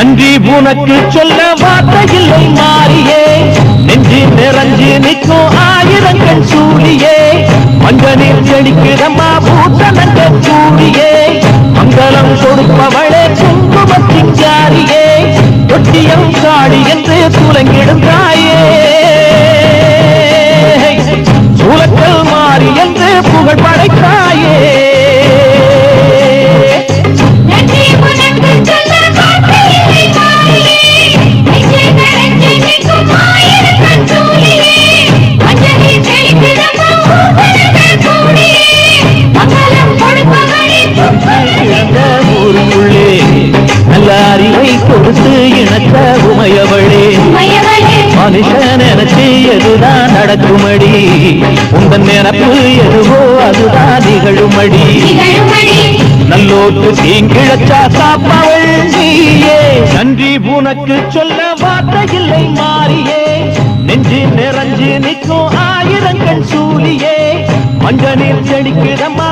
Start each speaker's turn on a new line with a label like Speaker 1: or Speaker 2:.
Speaker 1: நன்றி உனக்கு சொல்ல வார்த்தையில்லை மாறியே. நெஞ்சு நிறைஞ்சு நிற்கும் ஆயிரங்கள் சூழியே மஞ்சளில் பூத்த பூத்தனங்க சூழியே மங்களம் கொடுப்பவளே குங்குமத்தின் ஜாரியே தொட்டியம் காடி என்று துலங்கிடும் தாயே. சூலக்கல் மாறி என்று புகழ் படைத்தாயே கொடுத்து இணக்க உமையவளே.
Speaker 2: மயவளே
Speaker 1: மனுஷன் நினைச்சு எதுதான் நடக்குமடி? உந்தன் நினப்பு எதுவோ அதுதான் நிகழுமடி. நல்லோட்டு தீங்கிழச்சா காப்பவள் நீயே. நன்றி உனக்கு சொல்ல வார்த்தை இல்லை மாறியே. நெஞ்சு நிறைஞ்சு நிற்கும் ஆயிரங்கள் சூழியே மஞ்சளில் செடிக்கிறம்மா